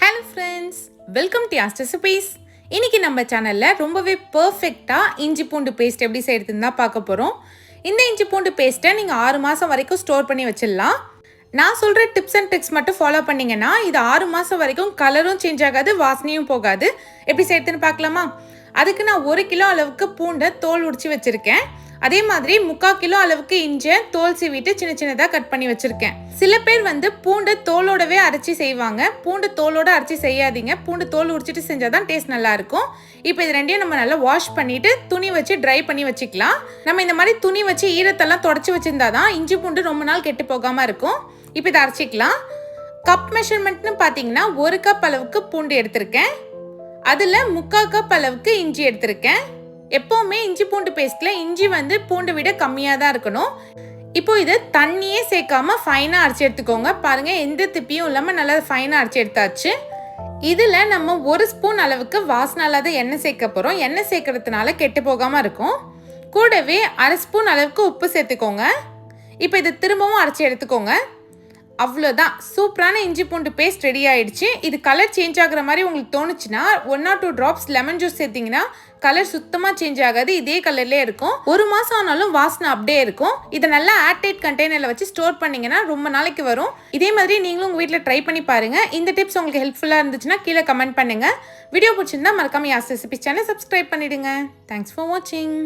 Hello friends welcome to ஆஸ்டர் சுபீஸ் இன்னைக்கு நம்ம சேனலில் ரொம்பவே பர்ஃபெக்டாக இஞ்சி பூண்டு பேஸ்ட் எப்படி செய்யறதுன்னு தான் பார்க்க போகிறோம் இந்த இஞ்சி பூண்டு பேஸ்ட்டை நீங்கள் ஆறு மாதம் வரைக்கும் ஸ்டோர் பண்ணி வச்சிடலாம். நான் சொல்கிற டிப்ஸ் அண்ட் ட்ரிக்ஸ் மட்டும் ஃபாலோ பண்ணீங்கன்னா இது ஆறு மாதம் வரைக்கும் கலரும் சேஞ்ச் ஆகாது வாசனையும் போகாது. எப்படி செய்யறதுன்னு பார்க்கலாமா? அதுக்கு நான் ஒரு கிலோ அளவுக்கு பூண்டை தோல் உடிச்சு வச்சுருக்கேன். அதே மாதிரி முக்கால் கிலோ அளவுக்கு இஞ்சியை தோல் சீவிட்டு சின்ன சின்னதாக கட் பண்ணி வச்சுருக்கேன். சில பேர் வந்து பூண்டை தோலோடவே அரைச்சி செய்வாங்க. பூண்டு தோலோட அரைச்சி செய்யாதீங்க. பூண்டு தோல் உரிச்சிட்டு செஞ்சால் தான் டேஸ்ட் நல்லா இருக்கும். இப்போ இது ரெண்டையும் நம்ம நல்லா வாஷ் பண்ணிட்டு துணி வச்சு ட்ரை பண்ணி வச்சுக்கலாம். நம்ம இந்த மாதிரி துணி வச்சு ஈரத்தெல்லாம் தொடச்சி வச்சிருந்தா தான் இஞ்சி பூண்டு ரொம்ப நாள் கெட்டு போகாமல் இருக்கும். இப்போ இதை அரைச்சிக்கலாம். கப் மெஷர்மெண்ட்னு பார்த்தீங்கன்னா ஒரு கப் அளவுக்கு பூண்டு எடுத்திருக்கேன். அதில் முக்கால் கப் அளவுக்கு இஞ்சி எடுத்திருக்கேன். எப்போவுமே இஞ்சி பூண்டு பேஸ்ட்டில் இஞ்சி வந்து பூண்டை விட கம்மியாக தான் இருக்கணும். இப்போ இது தண்ணியே சேர்க்காம ஃபைனாக அரைச்சி எடுத்துக்கோங்க. பாருங்கள் எந்த திப்பியும் இல்லாமல் நல்லா ஃபைனாக அரைச்சி எடுத்தாச்சு. இதில் நம்ம ஒரு ஸ்பூன் அளவுக்கு வாசனாலாத எண்ணெய் சேர்க்க போகிறோம் எண்ணெய் சேர்க்கறதுனால கெட்டு போகாமல் இருக்கும். கூடவே அரை ஸ்பூன் அளவுக்கு உப்பு சேர்த்துக்கோங்க. இப்போ இதை திரும்பவும் அரைச்சி எடுத்துக்கோங்க. அவ்வளோதான் சூப்பரான இஞ்சி பூண்டு பேஸ்ட் ரெடி ஆயிடுச்சு. இது கலர் சேஞ்ச் ஆகுற மாதிரி உங்களுக்கு தோணுச்சுன்னா one or two drops lemon juice சேர்த்திங்கன்னா கலர் சுத்தமாக சேஞ்ச் ஆகாது. இதே கலர்லேயே இருக்கும். ஒரு மாதம் ஆனாலும் வாசனை அப்படியே இருக்கும். இதை நல்லா ஏர்டைட் கண்டெய்னரில் வச்சு ஸ்டோர் பண்ணிங்கன்னா ரொம்ப நாளைக்கு வரும். இதே மாதிரி நீங்களும் உங்கள் வீட்டில் ட்ரை பண்ணி பாருங்கள் இந்த டிப்ஸ் உங்களுக்கு ஹெல்ப்ஃபுல்லாக இருந்துச்சுன்னா கீழே கமெண்ட் பண்ணுங்கள் வீடியோ பிடிச்சிருந்தா மறக்காம யாஸ் ரெசிபி சேனல் சப்ஸ்கிரைப் பண்ணிவிடுங்க தேங்க்ஸ் ஃபார் வாட்சிங்